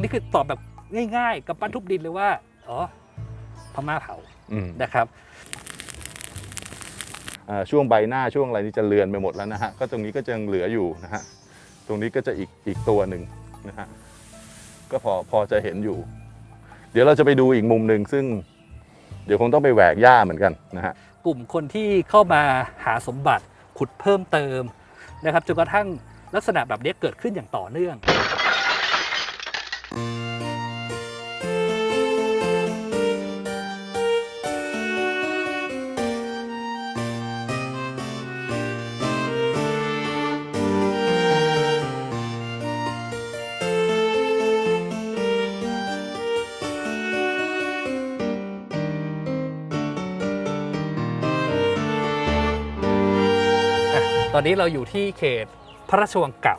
นี่คือตอบแบบง่ายๆ กับปั้นทุบดินเลยว่า อ๋อ พม่าเผาอืมนะครับ อ่าช่วงใบหน้าช่วงอะไรนี่จะเลือนไปหมดแล้วนะฮะ ก็ตรงนี้ก็จะยังเหลืออยู่นะฮะ ตรงนี้ก็จะอีกอีกตัวหนึ่งนะฮะ ก็พอพอจะเห็นอยู่ เดี๋ยวเราจะไปดูอีกมุมหนึ่งซึ่ง เดี๋ยวคงต้องไปแหวกหญ้าเหมือนกันนะฮะ กลุ่มคนที่เข้ามาหาสมบัติขุดเพิ่มเติมนะครับจนกระทั่งลักษณะแบบนี้เกิดขึ้นอย่างต่อเนื่องอะ ตอนนี้เราอยู่ที่เขตพระราชวังเก่า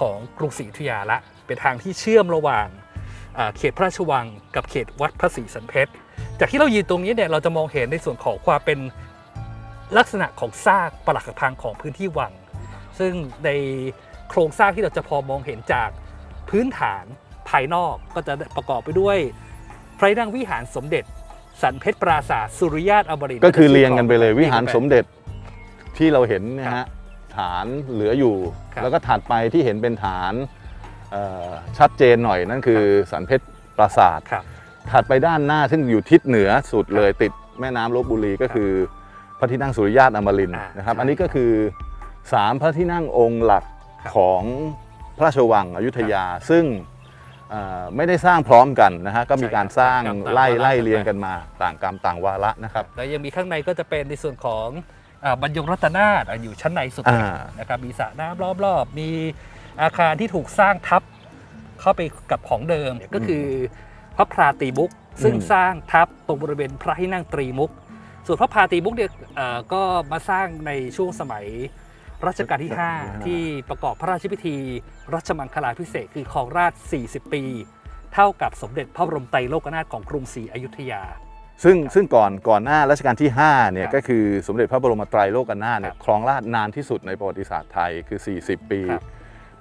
ของกรุงศรีอยุธยาละ เป็นทางที่เชื่อมระหว่างอ่าเขตพระราชวัง กับเขตวัดพระศรีสันเพชร จากที่เรายืนตรงนี้เนี่ยเราจะมองเห็นในส่วนของความเป็นลักษณะของซากปรักหักพังของพื้นที่วัง ซึ่งในโครงสร้างที่เราจะพอมองเห็นจากพื้นฐานภายนอกก็จะประกอบไปด้วยพระที่นั่งวิหารสมเด็จ สันเพชรปราสาทสุริยาตอมรินทร์ก็คือเรียงกันไปเลยที่วิหารสมเด็จที่เราเห็นเนยครัฮะบฐานเหลืออยู่ครับแล้วก็ถัดไปที่เห็นเป็นฐานเอ่อ ชัดเจนหน่อยนั่นคือสันเพชรปราสาทครับถัดไปด้านหน้าซึ่งอยู่ทิศเหนือสุดเลยติดแม่น้ำลบบุรีก็คือพระที่นั่งสุริยาตอมรินทร์อ่านนะครับใช่อันนี้ก็คือสามพระที่นั่งองค์หลักครับของพระราชวังอยุธยา ซึ่งเอ่อไม่ได้สร้างพร้อมกันนะฮะก็มีการสร้างใช่ครับไล่ต่างวาระไล่เรียงกันมาต่างกรรมต่างวาระนะครับแล้วยังมีข้างในก็จะเป็นในส่วนของอ่าบรรยงรัตนาถอะอยู่ชั้นในสุดเลยอ่านะครับมีสระน้ำล้อมรอบมี อาคารที่ถูกสร้างทับเข้าไปกับของเดิมก็คือพระพราตรีมุกซึ่งสร้างทับตรงบริเวณพระที่นั่งตรีมุก ส่วนพระพราตรีมุกเนี่ยเอ่อก็มาสร้างในช่วงสมัยรัชกาลที่ 5 ที่ประกอบพระราชพิธี รัชมังคลาภิเษกคือครองราช 40 ปี เท่ากับสมเด็จพระบรมไตรโลกนาถของกรุงศรีอยุธยา ซึ่งซึ่งก่อนก่อนหน้ารัชกาลที่5เนี่คยรับก็คือสมเด็จพระบรมไตรโลกนาถเนี่คยรับครองราชย์นานที่สุดในประวัติศาสตร์ไทยคือ 40 ปีครับ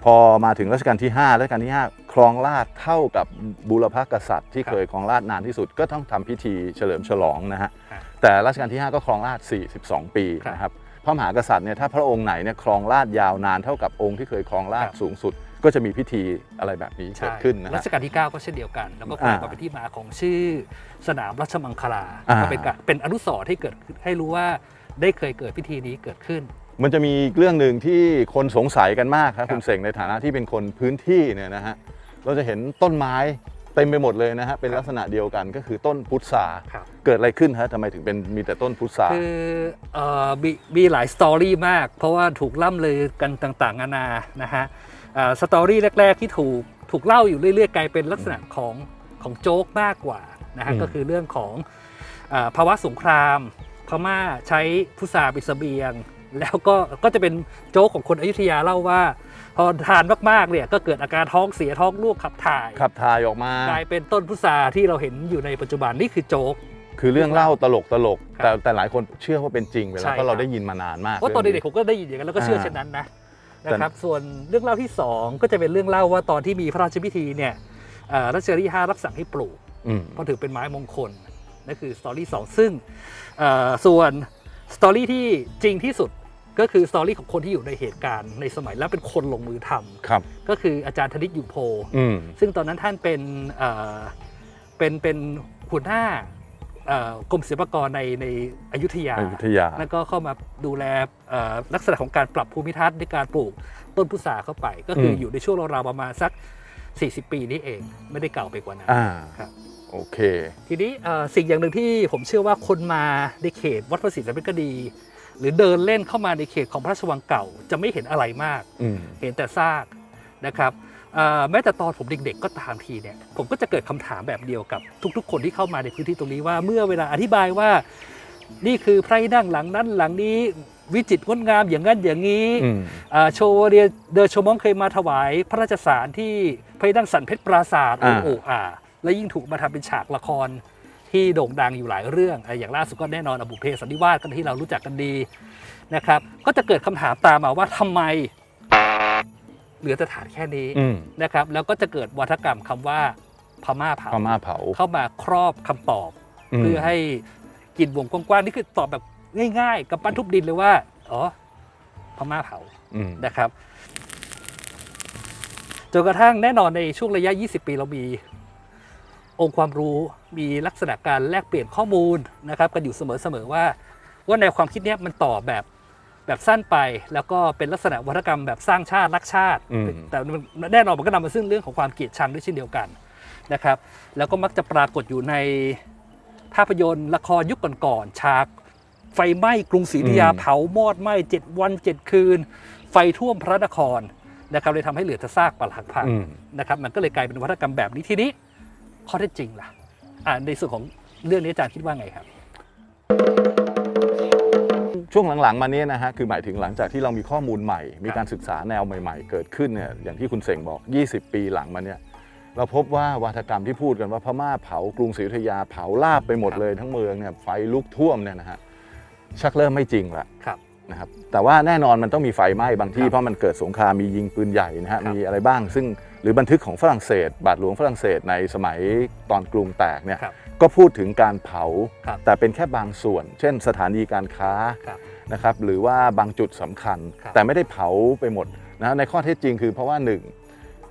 พอมาถึงรัชกาลที่5รัชกาลที่ 5 ครองราชย์เท่ากับบุรพกษัตริย์ที่ครับเคยครองราชย์นานที่สุด ก็ต้องทำพิธีเฉลิมฉลองนะฮะครับแต่รัชกาลที่ 5 ก็ครองราชย์42 ปีครับนะครับพระมหากษัตริย์เนี่ยถ้าพระองค์ไหนเนี่ยครองราชย์ยาวนานเท่ากับองค์ที่เคยครองราชครัย์บสูงสุด ก็จะมีพิธีอะไรแบบนี้เกิดขึ้นนะรัฮะชกาลที่ 9 ก็เช่นเดียวกัน แล้วก็กลายมาอ่าเป็นที่มาของชื่อสนามราชมังคลาอ่าก็เป็นการเป็นอนุสรณ์ให้เกิดให้รู้ว่าได้เคยเกิดพิธีนี้เกิดขึ้น มันจะมีอีกเรื่องหนึ่งที่คนสงสัยกันมากครับครับคุณเสงในฐานะที่เป็นคนพื้นที่เนี่ยนะฮะเราจะเห็นต้นไม้เต็มไปหมดเลยนะฮะเป็นลักษณะเดียวกันก็คือต้นพุทราครับ เกิดอะไรขึ้นฮะทำไมถึงเป็นมีแต่ต้นพุทราคือเอ่อมีมีหลายสตอรี่มาก เพราะว่าถูกล่ำลือกันต่างๆนานานะฮะเอ่อสตอรี่แรก ๆ ที่ถูกถูกเล่าอยู่เรื่อยๆกลายเป็นลักษณะของของโจ๊กมากกว่านะฮะอืมก็คือเรื่องของเออภาวะสงครามพม่าใช้พุทราเป็นเสบียง แล้วก็ก็จะเป็นโจ๊กของคนอยุธยาเล่าว่า พอทานมากๆเนี่ยก็เกิดอาการท้องเสียท้องร่วงขับถ่ายขับถ่ายออกมากลายเป็นต้นพุทราที่เราเห็นอยู่ในปัจจุบันนี่คือโจ๊ก คือเรื่องเล่าตลกตลกครับแต่แต่หลายคนเชื่อว่าเป็นจริงไปใช่แล้วเพราะเราครับได้ยินมานานมากเพราะตอนรื่งเด็กๆผมก็ได้ยินอย่างนั้นแล้วก็เชื่ออ่าเช่นนั้นนะแต่นะครับส่วนเรื่องเล่าที่ 2 ก็จะเป็นเรื่องเล่าว่าตอนที่มีพระราชพิธีเนี่ยเอ่อรัชกาลที่5รับสั่งให้ปลูกอืมเพราะถือเป็นไม้มงคลนั่นคือสตอรี่สองซึ่งเอ่อส่วนสตอรี่ที่จริงที่สุด ก็คือสตอรี่ของคนที่อยู่ในเหตุการณ์ในสมัยและเป็นคนลงมือทำครับก็คืออาจารย์ธนิตอยู่โพ อืม ซึ่งตอนนั้นท่านเป็นเอ่อเป็นเป็นหัวหน้าเอ่อกรมศิลปากรในในอยุธยา อยุธยา แล้วก็เข้ามาดูแลเอ่อลักษณะของการปรับภูมิทัศน์ในการปลูกต้นพุทราเข้าไป ก็คืออม อยู่ในช่วงราวๆประมาณสัก 40 ปีนี้เอง ไม่ได้เก่าไปกว่านั้น อ่าครับ โอเค ทีนี้เอ่อสิ่งอย่างหนึ่งที่ผมเชื่อว่าคนมาในเขตวัดพระศรีสันเพชรก็ดี หรือเดินเล่นเข้ามาในเขตของพระราชวังเก่า จะไม่เห็นอะไรมาก อืมเห็นแต่ซากนะครับเอ่อแม้แต่ตอนผมเด็กๆก็ตามทีเนี่ยผมก็จะเกิดคำถามแบบเดียวกับทุกๆ คนที่เข้ามาในพื้นที่ตรงนี้ว่าเมื่อเวลาอธิบายว่า นี่คือพระที่นั่งหลังนั้นหลังนี้วิจิตรงดงามอย่างนั้นอย่างนี้ อืม อ่าโชว์เรียเดอโชมองเคยมาถวายพระราชสารที่พระที่นั่งสันเพชรปราศาสตร์โอ้อ่า โอ้อ่าและยิ่งถูกมาทำเป็นฉากละคร ที่โด่งดังอยู่หลายเรื่องอะอย่างล่าสุดก็แน่นอนอบุพเพสันนิวาสกันที่เรารู้จักกันดีนะครับ ก็จะเกิดคำถามตามมาว่าทำไมเหลือแต่ฐานแค่นี้อืมนะครับ แล้วก็จะเกิดวัฒกรรมคำว่าพม่าเผาพม่าเผาเข้ามาครอบคำตอบมเพื่อให้กินวงกว้างๆนี่คือตอบแบบง่าย ๆ กับปั้นทุบดินเลยว่าอ๋อพม่าเผาอืมนะครับจนกระทั่งแน่นอนในช่วงระยะ 20 ปีเรามี องค์ความรู้มีลักษณะการแลกเปลี่ยนข้อมูลนะครับกันอยู่เสมอๆว่า ว่าแนวความคิดเนี้ยมันต่อแบบแบบสั้นไป แล้วก็เป็นลักษณะวัฒกรรมแบบสร้างชาติรักชาติ อืม แต่มันแน่นอนมันก็นำมาซึ่งเรื่องของความเกลียดชังด้วยเช่นเดียวกันนะครับ แล้วก็มักจะปรากฏอยู่ในภาพยนตร์ละครยุคก่อนๆฉากไฟไหม้กรุงศรีอยุธยาอืม เผามอดไหม้เจ็ดวันเจ็ดคืน ไฟท่วมพระนครนะครับเลยทำให้เหลือแต่ซากปรักพัง อืม นะครับมันก็เลยกลายเป็นวัฒกรรมแบบนี้ทีนี้ ข้อเท็จจริงล่ะอ่าในส่วนของเรื่องนี้อาจารย์คิดว่าไงครับ ช่วงหลังๆมาเนี้นะฮะคือหมายถึงหลังจากที่เรามีข้อมูลใหม่ มีการศึกษาแนวใหม่ ๆ เกิดขึ้นเนี่ยอย่างที่คุณเสงบอก 20 ปีหลังมาเนี่ยเราพบว่าวาทกรรมที่พูดกันว่าพม่าเผากรุงศรีอยุธยาเผาลาบไปหมดเลยทั้งเมืองเนี่ยไฟลุกท่วมเนี่ยนะฮะชักเริ่มไม่จริงละครับนะครับแต่ว่าแน่นอนมันต้องมีไฟไหม้บางที่ครับเพราะมันเกิดสงครามมียิงปืนใหญ่นะฮะครับมีอะไรบ้างซึ่ง หรือบันทึกของฝรั่งเศส บาทหลวงฝรั่งเศสในสมัยตอนกรุงแตกเนี่ยครับก็พูดถึงการเผา ครับแต่เป็นแค่บางส่วน เช่น สถานีการค้าครับนะครับหรือว่าบางจุดสำคัญ ครับ แต่ไม่ได้เผาไปหมดนะในข้อเท็จจริงคือเพราะว่าหนึ่ง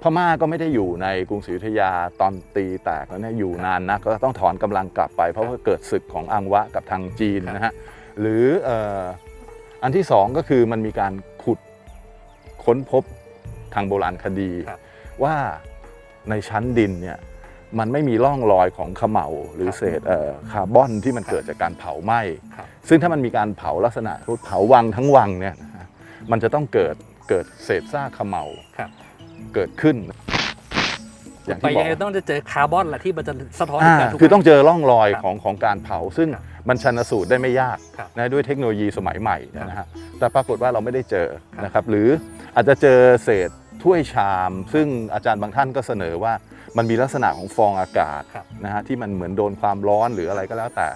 พม่าก็ไม่ได้อยู่ในกรุงศรีอยุธยาตอนตีแตกแล้วเนี่ยอยู่นานนักก็ต้องถอนกำลังกลับไป เพราะว่าเกิดศึกของอังวะกับทางจีนนะฮะหรือเอ่ออันที่สองก็คือมันมีการขุดค้นพบทางโบราณคดี ครับ ว่าในชั้นดินเนี่ยมันไม่มีร่องรอยของเขม่าหรือครับเศษเอ่อคาร์บอนที่มันเกิดจากการเผาไหม้ครับซึ่งถ้ามันมีการเผาลักษณะเผาวังทั้งวังเนี่ยนะฮะมันจะต้องเกิดเกิดเศษซากเขม่าครับเกิดขึ้น อย่างไปที่บยัองกไงต้องจะเจอคาร์บอนแหละที่มันจะสะท้อนอ่าถึงการทุกคือต้องเจอร่องรอยครับของของการเผา ซึ่งครับมันชันสูตรได้ไม่ยากครับนะด้วยเทคโนโลยีสมัยใหม่ครับนะฮะแต่ปรากฏว่าเราไม่ได้เจอครับนะครับหรืออาจจะเจอเศษ ถ้วยชาม ซึ่งอาจารย์บางท่านก็เสนอว่ามันมีลักษณะของฟองอากาศครับนะฮะที่มันเหมือนโดนความร้อนหรืออะไรก็แล้วแต่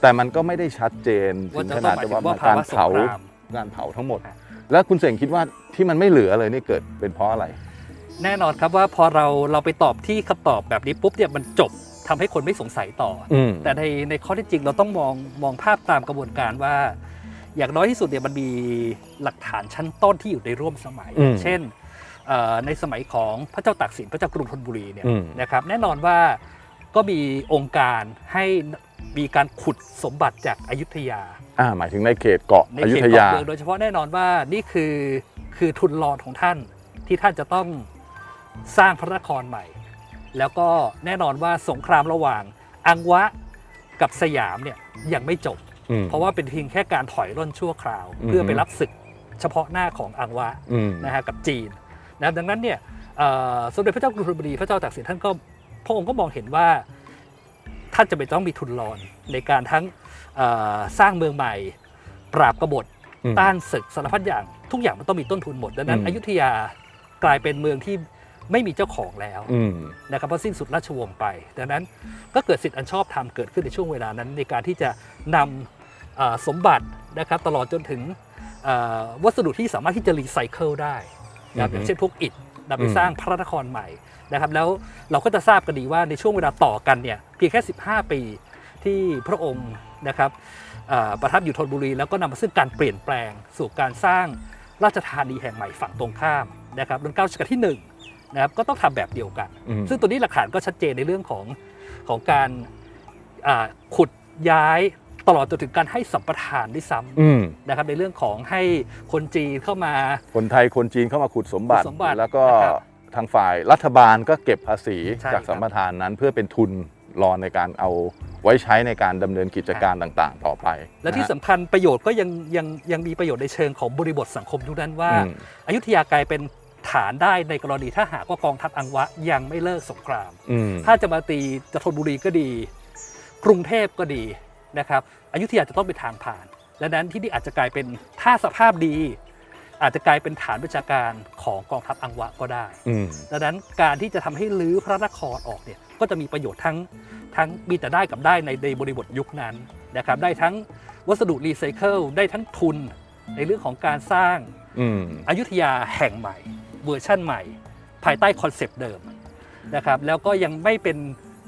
แต่มันก็ไม่ได้ชัดเจนถึว่างจะขต้อนางดหมายถึว่างว่าการภาวะสงเผาครามการเผาทั้งหมดครับแล้วคุณเสงคิดว่าที่มันไม่เหลือเลยนี่เกิดเป็นเพราะอะไร แน่นอนครับว่าพอเราเราไปตอบที่คำตอบแบบนี้ปุ๊บเนี่ยมันจบทำให้คนไม่สงสัยต่อออืมแต่ในในข้อเที่จริงเราต้องมองมองภาพตามกระบวนการว่า อย่างน้อยที่สุดเนี่ยมันมีหลักฐานชั้นต้นที่อยู่ในร่วมสมัยอืมเช่นเอ่อ ในสมัยของพระเจ้าตากสินพระเจ้ากรุงธนบุรีเนี่ยอืมนะครับแน่นอนว่าก็มีองค์การให้มีการขุดสมบัติจากอายุทยาอ่าหมายถึงในเขตเกาะในอยุเขตธเกาะยาเมืองโดยเฉพาะแน่นอนว่านี่คือคือทุนรอนของท่านที่ท่านจะต้องสร้างพระนครใหม่ แล้วก็แน่นอนว่าสงครามระหว่างอังวะกับสยามเนี่ยยังไม่จบอืมเพราะว่าเป็นเพียงแค่การถอยร่นชั่วคราวอืมเพื่อไปรับศึกเฉพาะหน้าของอังวะอืมนะฮะกับจีน นะดังนั้นเนี่ยเอ่อสมเด็จพระเจ้ากรุงธนบุรีพระเจ้าตากสินท่านก็พระองค์ก็มองเห็นว่าท่านจะเป็นต้องมีทุนรอนในการทั้งเอ่อสร้างเมืองใหม่ ปราบกบฏอืมต้านศึกสารพัดอย่างทุกอย่างมันต้องมีต้นทุนหมด ดังนั้นอืมอยุธยากลายเป็นเมืองที่ไม่มีเจ้าของแล้วอืมนะครับเพราะสิ้นสุดราชวงศ์ไป ดังนั้นก็เกิดสิทธิอันชอบธรรมเกิดขึ้นในช่วงเวลานั้น ในการที่จะนำเอ่อสมบัตินะครับตลอดจนถึงเอ่อวัสดุที่สามารถที่จะรีไซเคิลได้ นะครับอือฮึอย่างเช่นพวกอิฐนำไปอืมสร้างพระนครใหม่นะครับแล้วเราก็จะทราบกันดีว่าในช่วงเวลาต่อกันเนี่ยเพียงแค่ 15 ปีที่พระองค์นะครับเอ่อประทับอยู่ธนบุรี แล้วก็นำมาซึ่งการเปลี่ยนแปลงสู่การสร้างราชธานีแห่งใหม่ฝั่งตรงข้ามนะครับรัชกาลที่หนึ่งนะครับก็ต้องทำแบบเดียวกันอืมซึ่งตัวนี้หลักฐานก็ชัดเจนในเรื่องของของการอ่าขุดย้าย ตลอดจนถึงการให้สัมปทานด้วยซ้อืมำนะครับในเรื่องของให้คนจีนเข้ามา คนไทยคนจีนเข้ามาขุดสมบัติ ขุดสมบัติแล้วก็นะครับทางฝ่ายรัฐบาลก็เก็บภาษีใช่จากครับ สัมปทานนั้นเพื่อเป็นทุนรอในการเอาไว้ใช้ในการดำเนินกิจการต่างๆ ต่อไปและที่นฮสำคัญประโยชน์ก็ยังยังยังมีประโยชน์ในเชิงของบริบทสังคมยุคนั้นว่า อืมอยุธยากลายเป็นฐานได้ในกรณีถ้าหากว่ากองทัพอังวะยังไม่เลิกสงคราม อืม ถ้าจะมาตีจะธนบุรีก็ดี กรุงเทพก็ดี นะครับอยุธยาจะต้องเป็นทางผ่านดังนั้นที่นี่อาจจะกลายเป็นถ้าสภาพดี อาจจะกลายเป็นฐานประชาการของกองทัพอังวะก็ได้อืมดังนั้นการที่จะทำให้ลื้อพระนครออกเนี่ยก็จะมีประโยชน์ทั้งทั้งมีแต่ได้กับได้ในในบริบทยุคนั้นนะครับได้ทั้งวัสดุรีไซเคิลได้ทั้งทุนในเรื่องของการสร้างอืมอายุทยาแห่งใหม่ เวอร์ชั่นใหม่ ภายใต้คอนเซปต์เดิมนะครับแล้วก็ยังไม่เป็น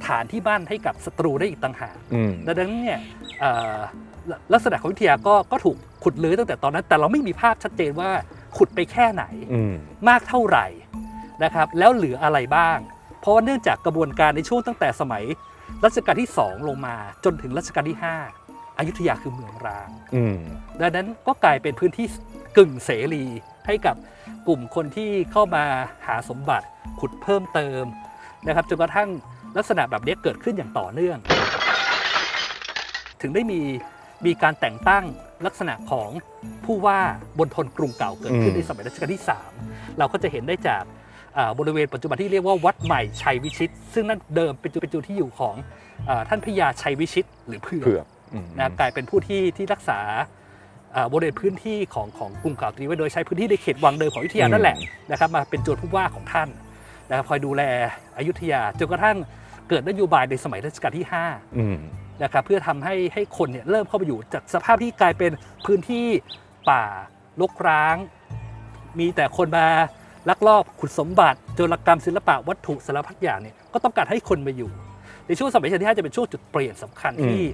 ฐานที่บ้านให้กับศัตรูได้อีกต่างหากอืม ดังนั้นเนี่ยเอ่อลลักษณะของวิทยาก็ก็ถูกขุดลื้อตั้งแต่ตอนนั้น แต่เราไม่มีภาพชัดเจนว่าขุดไปแค่ไหน อืม มากเท่าไหร่นะครับแล้วเหลืออะไรบ้าง เพราะว่าเนื่องจากกระบวนการในช่วงตั้งแต่สมัยรัชกาลที่ 2 ลงมาจนถึงรัชกาลที่ 5 อยุธยาคือเมืองร้าง อืม ดังนั้นก็กลายเป็นพื้นที่กึ่งเสรีให้กับกลุ่มคนที่เข้ามาหาสมบัติขุดเพิ่มเติมนะครับจนกระทั่ง ลักษณะแบบนี้เกิดขึ้นอย่างต่อเนื่อง ถึงได้มีมีการแต่งตั้งลักษณะของผู้ว่าบนทนกรุงเก่าเกิดขึ้นอืมในสมัยรัชกาลที่ 3 เราก็จะเห็นได้จากอ่าบริเวณปัจจุบันที่เรียกว่าวัดใหม่ชัยวิชิต ซึ่งนั่นเดิมเป็นจุดเป็นจุดที่อยู่ของอาท่านพญาชัยวิชิต หรือเผือกเผือกอืมนะกลายเป็นผู้ที่ที่รักษาอ่าบริเวณพื้นที่ของของกรุงเก่าตรงนี้ไว้โดยใช้พื้นที่ในเขตวังเดิมของอยุธยานั่นแหละนะครับมาเป็นโจทย์ผู้ว่าของท่านนะครับคอยดูแลอยุธยาจนกระทั่ง เกิดนโยบายในสมัยรัชกาลที่5อืมนะครับเพื่อทำให้ให้คนเนี่ยเริ่มเข้าไปอยู่จากสภาพที่กลายเป็นพื้นที่ป่ารกร้าง มีแต่คนมาลักลอบขุดสมบัติโจรกรรมศิลปะวัตถุสารพัดอย่างเนี่ยก็ต้องการให้คนมาอยู่ ในช่วงสมัยรัชกาลที่5จะเป็นช่วงจุดเปลี่ยนสำคัญที่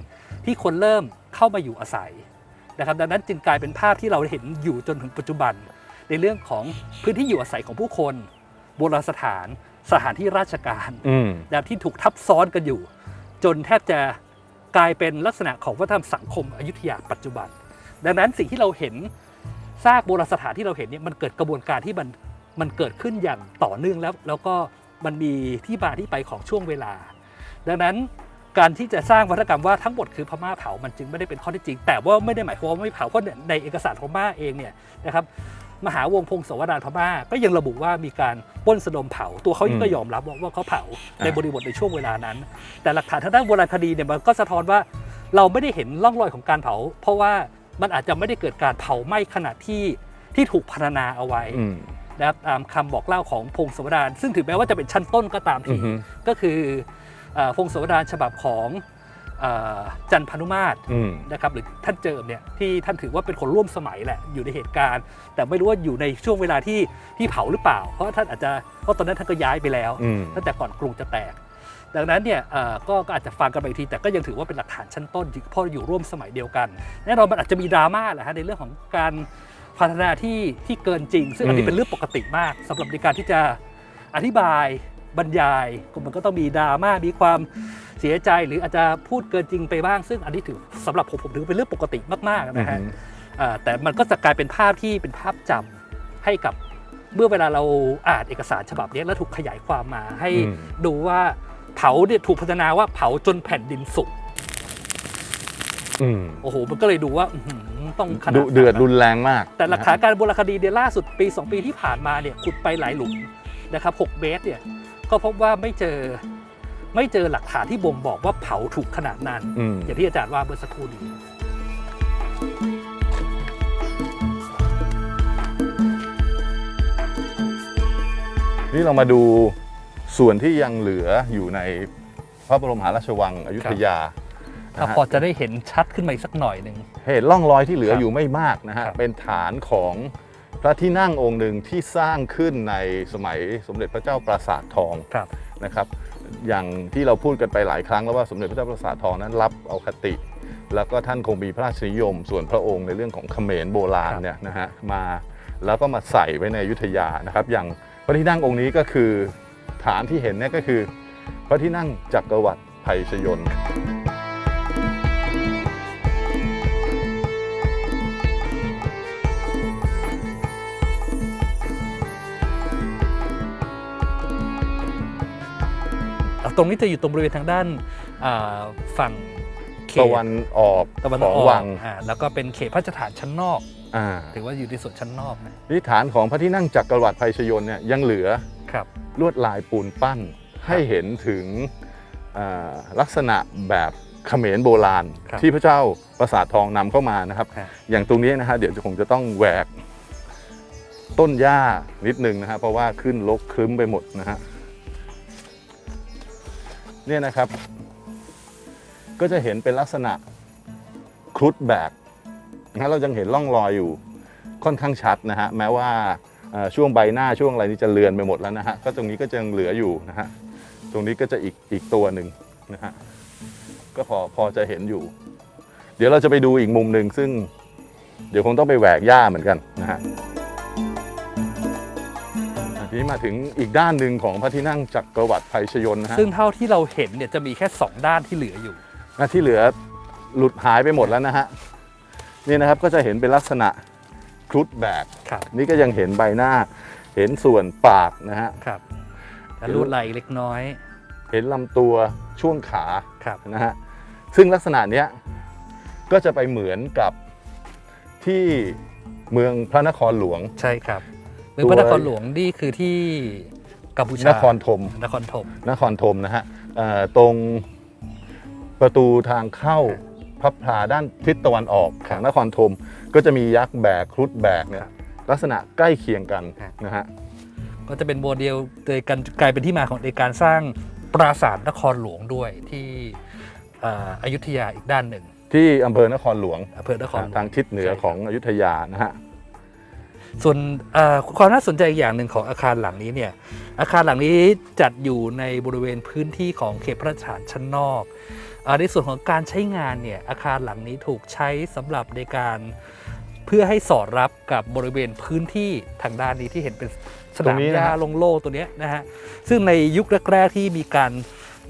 ที่คนเริ่มเข้ามาอยู่อาศัยนะครับดังนั้นจึงกลายเป็นภาพที่เราเห็นอยู่จนถึงปัจจุบัน ในเรื่องของพื้นที่อยู่อาศัยของผู้คนโบราณสถาน สถานที่ราชการอืมแบบที่ถูกทับซ้อนกันอยู่ จนแทบจะกลายเป็นลักษณะของวัฒนธรรมสังคมอยุธยาปัจจุบัน ดังนั้นสิ่งที่เราเห็นซากโบราณสถานที่เราเห็นเนี่ยมันเกิดกระบวนการที่มันมันเกิดขึ้นอย่างต่อเนื่องแล้ว แล้วก็มันมีที่มาที่ไปของช่วงเวลา ดังนั้นการที่จะสร้างวัฒนกรรมว่าทั้งหมดคือพม่าเผามันจึงไม่ได้เป็นข้อเท็จจริง แต่ว่าไม่ได้หมายความว่าไม่เผาเพราะในเอกสารพม่าเองเนี่ยนะครับ มหาวงศ์พงศาวดารพม่าก็ยังระบุว่ามีการปล้นสะดมเผา ตัวเขาอืมก็ยอมรับว่าว่าเขาเผาในอ่าบริบทในช่วงเวลานั้น แต่หลักฐานทางด้านโบราณคดีเนี่ยมันก็สะท้อนว่าเราไม่ได้เห็นร่องรอยของการเผา เพราะว่ามันอาจจะไม่ได้เกิดการเผาไหม้ขนาดที่ที่ถูกพรรณนาเอาไว้อืมนะครับตามคำบอกเล่าของพงศาวดารซึ่งถึงแม้ว่าจะเป็นชั้นต้นก็ตามอืทีอฮึก็คือเอ่อพงศาวดารฉบับของเอ่อ จันทพานุมาตรอืมนะครับหรือท่านเจิมเนี่ยที่ท่านถือว่าเป็นคนร่วมสมัยแหละอยู่ในเหตุการณ์ แต่ไม่รู้ว่าอยู่ในช่วงเวลาที่ที่เผาหรือเปล่า เพราะท่านอาจจะเพราะตอนนั้นท่านก็ย้ายไปแล้วอืมตั้งแต่ก่อนกรุงจะแตก ดังนั้นเนี่ยเอ่อก็ก็อาจจะฟังกันไปอีกที แต่ก็ยังถือว่าเป็นหลักฐานชั้นต้นเพราะอยู่ร่วมสมัยเดียวกันแน่นอนมันอาจจะมีดราม่าแหละฮะในเรื่องของการพัฒนาที่ที่เกินจริง ซึ่งอันนี้อืมเป็นเรื่องปกติมากสำหรับในการที่จะอธิบายบรรยายมันก็ต้องมีดราม่ามีความ เสียใจหรืออาจจะพูดเกินจริงไปบ้าง ซึ่งอันนี้ถือสำหรับผมผมถือเป็นเรื่องปกติมากๆนะฮะอืมอ่าแต่มันก็จะกลายเป็นภาพที่เป็นภาพจำให้กับเมื่อเวลาเราอ่านเอกสารฉบับนี้แล้วถูกขยายความมาให้อืมดูว่าเผาเนี่ยถูกพัฒนาว่าเผาจนแผ่นดินสุกอืมโอ้โห มันก็เลยดูว่าอื้อหือต้องขนาดดุนั้นเดือดรุนแรงมาก แต่หลักฐานการโบราณคดีเดียล่าสุดปี 2 ปีที่ผ่านมาเนี่ยขุดไปหลายหลุมนะครับ 6 เมตรเนี่ยก็พบว่าไม่เจอ ไม่เจอหลักฐานที่บ่งบอกว่าเผาถูกขนาดนั้น อืม อย่างที่อาจารย์ว่าเมื่อสักครู่นี้ นี่เรามาดูส่วนที่ยังเหลืออยู่ในพระบรมมหาราชวังอยุธยาถ้านะฮะพอจะได้เห็นชัดขึ้นมาอีกสักหน่อยหนึ่ง เห็นร่องรอยที่เหลือครับอยู่ไม่มากนะฮะครับ เป็นฐานของพระที่นั่งองค์หนึ่งที่สร้างขึ้นในสมัยสมเด็จพระเจ้าปราสาททอง ครับ นะครับ อย่างที่เราพูดกันไปหลายครั้งแล้วว่าสมเด็จพระเจ้าประสาททองนั้นรับเอาคติ แล้วก็ท่านคงมีพระราชนิยมส่วนพระองค์ในเรื่องของเขมรโบราณเนี่ยนะฮะมาแล้วก็มาใส่ไว้ในอยุธยานะครับ อย่างพระที่นั่งองค์นี้ก็คือฐานที่เห็นเนี่ยก็คือ พระที่นั่งจักรวรรดิไพชยนต์ ตรงนี้จะอยู่ตรงบริเวณทางด้านอ่าฝั่งเขตตะวันออกตะวันขอองอกวังอ่าแล้วก็เป็นเขตพระราชฐานชั้นนอกอ่าถือว่าอยู่ในส่วนชั้นนอกนะนี่ฐานของพระที่นั่งจักรวรรดิไพศยนต์เนี่ยยังเหลือครับลวดลายปูนปั้นให้เห็นถึงอ่าลักษณะแบบเขมรโบราณครับที่พระเจ้าปราสาททองนำเข้ามานะครับฮะอย่างตรงนี้นะฮะเดี๋ยวจะคงจะต้องแหวกต้นหญ้านิดนึงนะฮะเพราะว่าขึ้นลกคลึ้มไปหมดนะฮะ เนี่ยนะครับ ก็จะเห็นเป็นลักษณะครุฑแบกนะเรายังเห็นร่องรอยอยู่ค่อนข้างชัดนะฮะแม้ว่าช่วงใบหน้าช่วงอะไรนี่จะเลือนไปหมดแล้วนะฮะก็ตรงนี้ก็จะยังเหลืออยู่นะฮะตรงนี้ก็จะอีกอีกตัวหนึ่งนะฮะก็พอพอจะเห็นอยู่ เดี๋ยวเราจะไปดูอีกมุมหนึ่งซึ่ง เดี๋ยวคงต้องไปแหวกหญ้าเหมือนกันนะฮะ นี้มาถึงอีกด้านหนึ่งของพระที่นั่งจักรวรรดิไพชยนต์นะฮะซึ่งเท่าที่เราเห็นเนี่ยจะมีแค่ 2 ด้านที่เหลืออยู่ นะที่เหลือหลุดหายไปหมดแล้วนะฮะนี่นะครับก็จะเห็นเป็นลักษณะครุฑแบกครับ นี่ก็ยังเห็นใบหน้า เห็นส่วนปากนะฮะครับและลวดลายเล็กน้อยเห็นลำตัวช่วงขาครับ นะฮะซึ่งลักษณะเนี้ยก็จะไปเหมือนกับที่เมืองพระนครหลวง ใช่ครับ เมืองตัวพระนครหลวงนี่คือที่กัมพูชานครธมนครธมนครธมนะฮะเอ่อตรงประตูทางเข้าพระพลาด้านทิศตะวันออกของนครธมก็จะมียักษ์แบกครุฑแบกเนี่ยลักษณะใกล้เคียงกันนะฮะก็จะเป็นโมเดลโดยการกลายเป็นที่มาของในการสร้างปราสาทนครหลวงด้วยที่เอ่ออยุธยาอีกด้านหนึ่ง ที่อำเภอนครหลวงอำเภอนครหลวงทางทิศเหนือของอยุธยานะฮะ ส่วนความน่าสนใจอีกอย่างหนึ่งของอาคารหลังนี้เนี่ยอาคารหลังนี้จัดอยู่ในบริเวณพื้นที่ของเขตพระราชฐานชั้นนอกอในส่วนของการใช้งานเนี่ยอาคารหลังนี้ถูกใช้สำหรับในการเพื่อให้สอดรับกับบริเวณพื้นที่ทางด้านนี้ที่เห็นเป็นสนามหญ้าฮะโล่งๆตัวเนี้ยนะฮะซึ่งในยุคแรกๆที่มีการ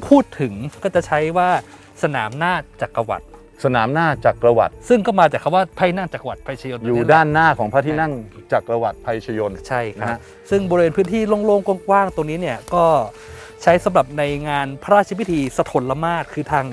พูดถึงก็จะใช้ว่าสนามหน้าจักรวรรดิ สนามหน้าจักรวรรดิซึ่งก็มาจากคำว่าไพ่นั่งจักรวรรดิไพชยนต์อยู่แหละด้านหน้าของพระที่นั่งจักรวรรดิไพชยนต์ใช่ครันะบฮะซึ่งบริเวณพื้นที่โล่งๆกว้างๆตรงนี้เนี่ยก็ใช้สำหรับในงานพระราชพิธีสถลมาศคือทาง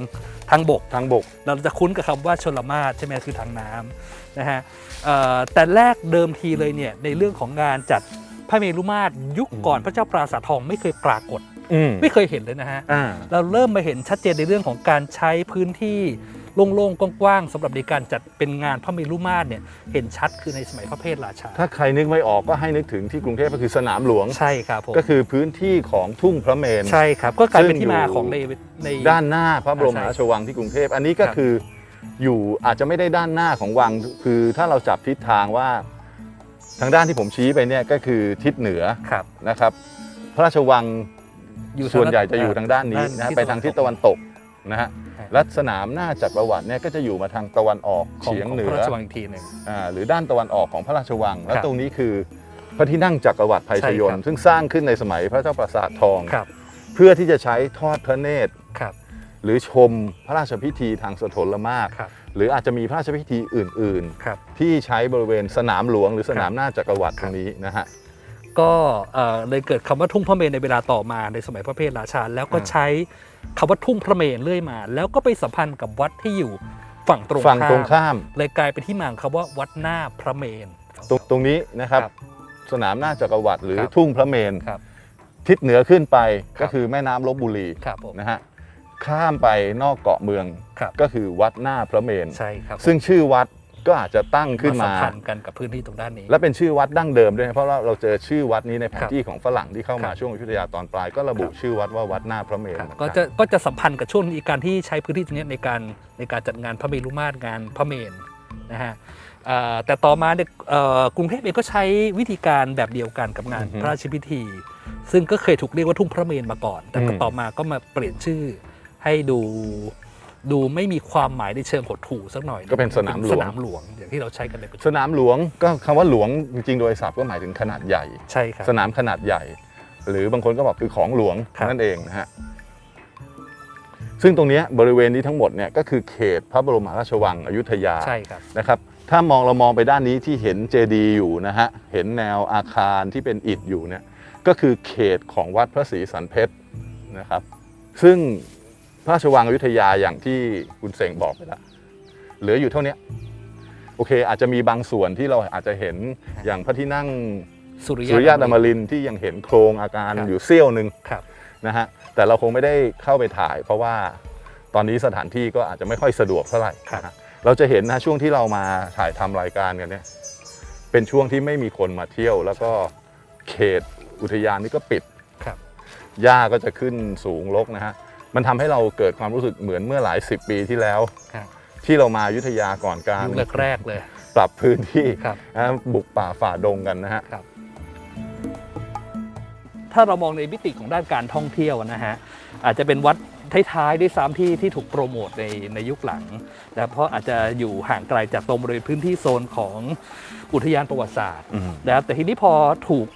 ทางบกทางบก เราจะคุ้นกับคำว่าชลมาศใช่ไหมคือทางน้ำนะฮะเอ่อแต่แรกเดิมทีเลยเนี่ยในเรื่องของงานจัดพระเมรุมาตรยุคก่อนพระเจ้าปราสาททองไม่เคยปรากฏอืมไม่เคยเห็นเลยนะฮะอ่าเราเริ่มมาเห็นชัดเจนในเรื่องของการใช้พื้นที่ โล่งๆกว้างๆสำหรับในการจัดเป็นงานพระเมรุมาตรเนี่ยเห็นชัดคือในสมัยพระเพทราชา ถ้าใครนึกไม่ออกก็ให้นึกถึงที่กรุงเทพก็คือสนามหลวง ใช่ครับผมก็คือพื้นที่ของทุ่งพระเมรุ ใช่ครับ ก็กลายเป็นซึ่งที่มาอยู่ของในใน ด้านหน้าพระบรมใช่มหาราชวังที่กรุงเทพอันนี้ก็ครับ คืออยู่อาจจะไม่ได้ด้านหน้าของวัง คือถ้าเราจับทิศทางว่าทางด้านที่ผมชี้ไปเนี่ยก็คือทิศเหนือครับ นะครับ พระราชวังอยู่ส่วนใหญ่จะอยู่ทางด้านนี้นะฮะไปทางทิศตะวันตกนะฮะใช่ และสนามหน้าจักรวรรดิเนี่ยก็จะอยู่มาทางตะวันออกของเฉียงของเหนืพระอราชวังอีกทีหนึ่งอ่าหรือด้านตะวันออกของพระราชวัง และครับตรงนี้คือพระที่นั่งจักรวรรดิไพชยนใช่ครัต์บซึ่งสร้างขึ้นในสมัยพระเจ้าปราสาททองครับเพื่อที่จะใช้ทอดพระเนตรครับหรือชมพระราชพิธีทางสถลมาศครับหรืออาจจะมีพระราชพิธีอื่นครับๆที่ใช้บริเวณสนามหลวงหรือสนามครับหน้าจักรวรรดิคตรับรงนี้นะฮะ ก็เอ่อเลยเกิดคำว่าทุ่งพระเมรุในเวลาต่อมาในสมัยพระเพทราชา แล้วก็อ่าใช้คำว่าทุ่งพระเมรุเรื่อยมา แล้วก็ไปสัมพันธ์กับวัดที่อยู่ฝั่งตรงฝั่งตรงข้ามข้ามเลยกลายเป็นที่มาของคำว่าวัดหน้าพระเมรุตรงตรงนี้นะครับครับสนามหน้าจักรวรรดิหรือครับทุ่งพระเมรุครับทิศเหนือขึ้นไปครัก็บคือแม่น้ำลบบุรีครับผมนะฮะข้ามไปนอกเกาะเมืองครับก็คือวัดหน้าพระเมรุใช่ครับซึ่งชื่อวัด ก็อาจจะตั้งขึ้นสัมามพันธ์กันกับพื้นที่ตรงด้านนี้ และเป็นชื่อวัดดั้งเดิมด้วยนะเพราะว่าเราเจอชื่อวัดนี้ในแผคนรับที่ของฝรั่งที่เข้ามาครับช่วงอยุธยาตอนปลายก็ระบุครับชื่อวัดว่าวัดหน้าพระเมรุครับเหมือนก็นจะก็จะสัมพันธ์กับช่วงนี้การที่ใช้พื้นที่ตรงเนี้ยในการในการจัดงานพระเมรุมาตรงานพระเมรุนะฮะเอ่อแต่ต่อมาเนี่ยเอ่อกรุงเทพเองก็ใช้วิธีการแบบเดียวกันกับงานพระราชพิธี ซึ่งก็เคยถูกเรียกว่าทุ่งพระเมรุมาก่อน แต่ก็ต่อมาก็มาเปลี่ยนชื่อให้ดู ดูไม่มีความหมายในเชิงหดหู่สักหน่อยก็เป็นสนามหลวง สนามหลวงอย่างที่เราใช้กันในปัจจุสบันนามหลวงก็คำว่าหลวงจริงๆ โดยศัพท์ก็หมายถึงขนาดใหญ่ ใช่ครับ สนามขนาดใหญ่ หรือบางคนก็บอกคือของหลวงครับ นั่นเองนะฮะซึ่งตรงเนี้ยบริเวณนี้ทั้งหมดเนี่ยก็คือเขตพระบรมมหาราชวังอยุธยา ใช่ครับ นะครับถ้ามองเรามองไปด้านนี้ที่เห็นเจดีย์อยู่นะฮะเห็นแนวอาคารที่เป็นอิฐอยู่เนี่ยก็คือเขตของวัดพระศรีสันเพชรนะครับ ซึ่งพ ระราชวังอยุธยาอย่างที่คุณเสงบอกไปแล้วเหลืออยู่เท่าเนี้ยโอเค อาจจะมีบางส่วนที่เราอาจจะเห็นอย่างพระที่นั่งสุริสุริยะยะดามรินทร์ที่ยังเห็นโครงอาการอยู่เสี้ยวหนึ่งครับนะฮะแต่เราคงไม่ได้เข้าไปถ่าย เพราะว่าตอนนี้สถานที่ก็อาจจะไม่ค่อยสะดวกเท่าไหร่ครับนะฮะเราจะเห็นนะช่วงที่เรามาถ่ายทำรายการกันเนี่ยเป็นช่วงที่ไม่มีคนมาเที่ยว แล้วก็เขตอุทยานนี่ก็ปิดครับหญ้าก็จะขึ้นสูงรกนะฮะ มันทำให้เราเกิดความรู้สึกเหมือนเมื่อหลายสิบปีที่แล้วครับที่เรามาอยุธยาก่อนการยุคแรกๆเลย ปรับพื้นที่ครับนะบุกป่าฝ่าดงกันนะฮะครับถ้าเรามองในมิติของด้านการท่องเที่ยวนะฮะอาจจะเป็นวัดท้ายๆด้วยซ้ำที่ที่ถูกโปรโมทในในยุคหลังนะครับเพราะอาจจะอยู่ห่างไกลจากตรงบริเวณพื้นที่โซนของอุทยานประวัติศาสตร์อืมนะครับแต่ทีนี้พอถูก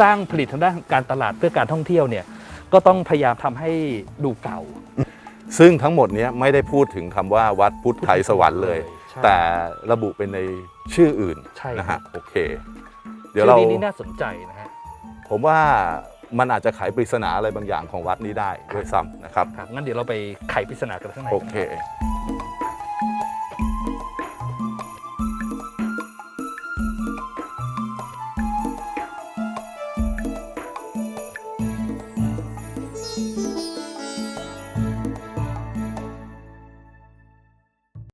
สร้างผลิตทางด้านการตลาดเพื่อการท่องเที่ยวเนี่ย ก็ต้องพยายามทำให้ดูเก่า ซึ่งทั้งหมดเนี้ยไม่ได้พูดถึงคำว่าวัดพุทธไทยสวรรค์เลย ใช่แต่ระบุเป็นในชื่ออื่นใช่นะครัฮะบ โอเค เดี๋ยวเรา ชื่อนี้นี่น่าสนใจนะฮะผมว่ามันอาจจะไขปริศนาอะไรบางอย่างของวัดนี้ได้ด้วยซ้ำนะครับ ครับงั้นเดี๋ยวเราไปไขปริศนากันข้างในโอกันเค